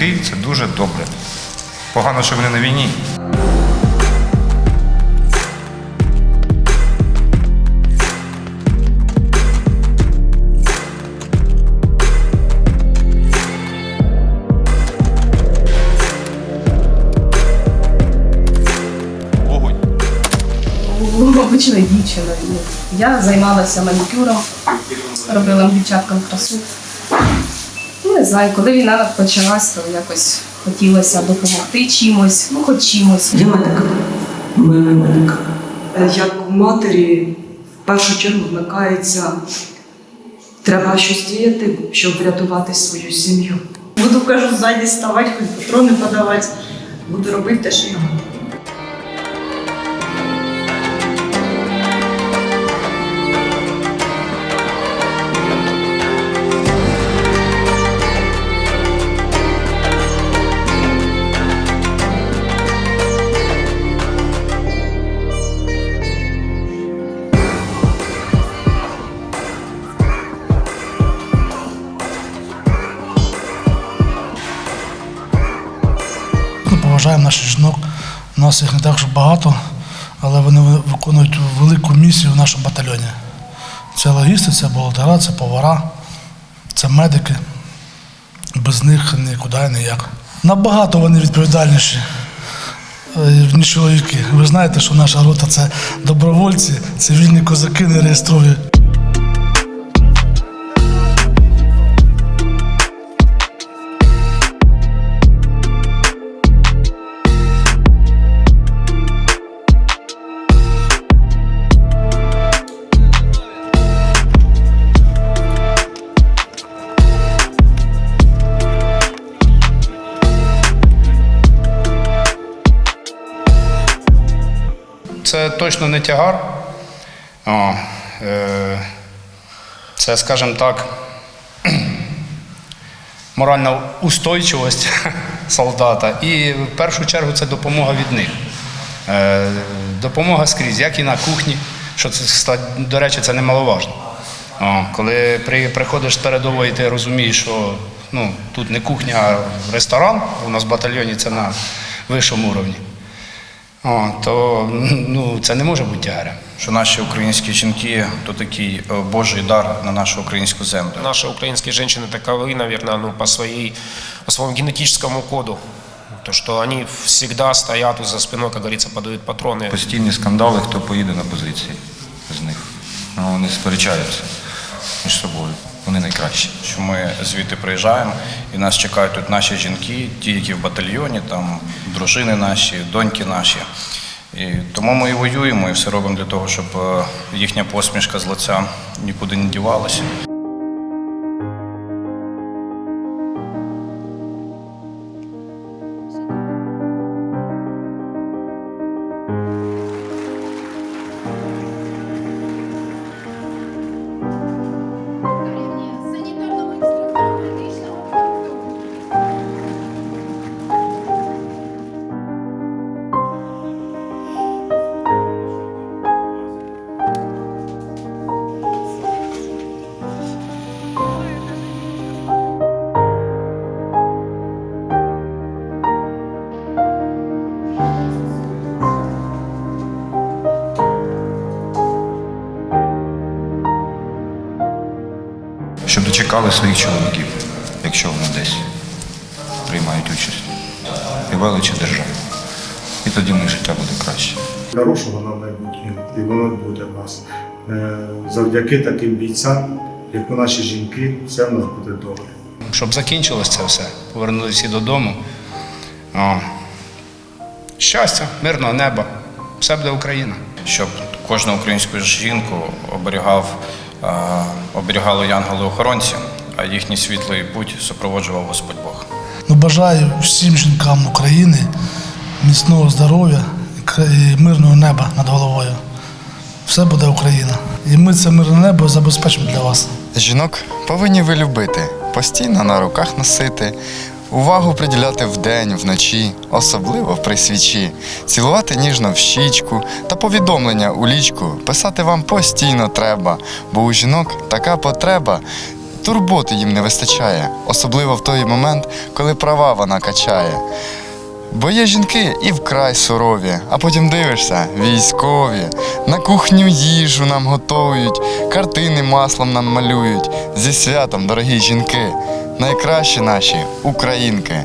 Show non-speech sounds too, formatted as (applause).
жінки це дуже добре. Погано, що вони на війні. Дівчиною. Ну, Я займалася манікюром, робила дівчаткам красу. Не знаю, коли війна почалась, то якось хотілося допомогти чимось, ну хоч чимось. Я медик, бойовий медик. Е, Як у матері в першу чергу вмикається, треба щось діяти, щоб врятувати свою сім'ю. Буду, кажу, ззаді ставати, хоч патрони подавати. Буду робити те, що я поважаємо наших жінок. У нас їх не так багато, але вони виконують велику місію в нашому батальйоні. Це логісти, це бухгалтера, це повара, це медики. Без них нікуди ніяк. Набагато вони відповідальніші, е, ніж чоловіки. Ви знаєте, що наша рота це добровольці, цивільні козаки не реєструють. Це точно не тягар. О, е, це, скажімо так, (clears throat) моральна устойчивість (laughs) солдата. І в першу чергу це допомога від них. Е, допомога скрізь, як і на кухні, що це, до речі, це немаловажно. О, коли при, приходиш з передової, ти розумієш, що ну, тут не кухня, а ресторан, у нас в батальйоні це на вищому рівні. О, то ну, це не може бути тягарем. що наші українські жінки то такий е, Божий дар на нашу українську землю. Наши украинские женщины таковы, наверное, ну, по, своей, по своему генетическому коду. То, что они всегда стоят за спиной, как говорится, подают патроны. Постійні скандали, хто поїде на позиції з них. Ну, вони сперечаються між собою. Вони найкращі. Що ми звідти приїжджаємо, і нас чекають тут наші жінки, ті, які в батальйоні, там дружини наші, доньки наші. І тому ми і воюємо, і все робимо для того, щоб е, їхня посмішка з лиця нікуди не дівалася. Щоб дочекали своїх чоловіків, якщо вони десь приймають участь. І величі держави. І тоді в них життя буде краще. хорошого на майбутнє, і воно буде в нас. Е, Завдяки таким бійцям, як у наші жінки, все в нас буде добре. Щоб закінчилось це все, повернулися всі додому. О. Щастя, мирного неба, все буде Україна. щоб кожну українську жінку оберігав, оберігали янголи-охоронці, а їхній світлий путь супроводжував Господь Бог. Ну, бажаю всім жінкам України міцного здоров'я і мирного неба над головою. Все буде Україна. І ми це мирне небо забезпечимо для вас. Жінок повинні ви любити, постійно на руках носити, увагу приділяти вдень, вночі, особливо при свічі, цілувати ніжно в щічку та повідомлення у лічку писати вам постійно треба, бо у жінок така потреба турботи їм не вистачає, особливо в той момент, коли права вона качає. Бо є жінки і вкрай сурові, а потім дивишся, військові. На кухню їжу нам готують, картини маслом нам малюють. Зі святом, дорогі жінки, найкращі наші українки.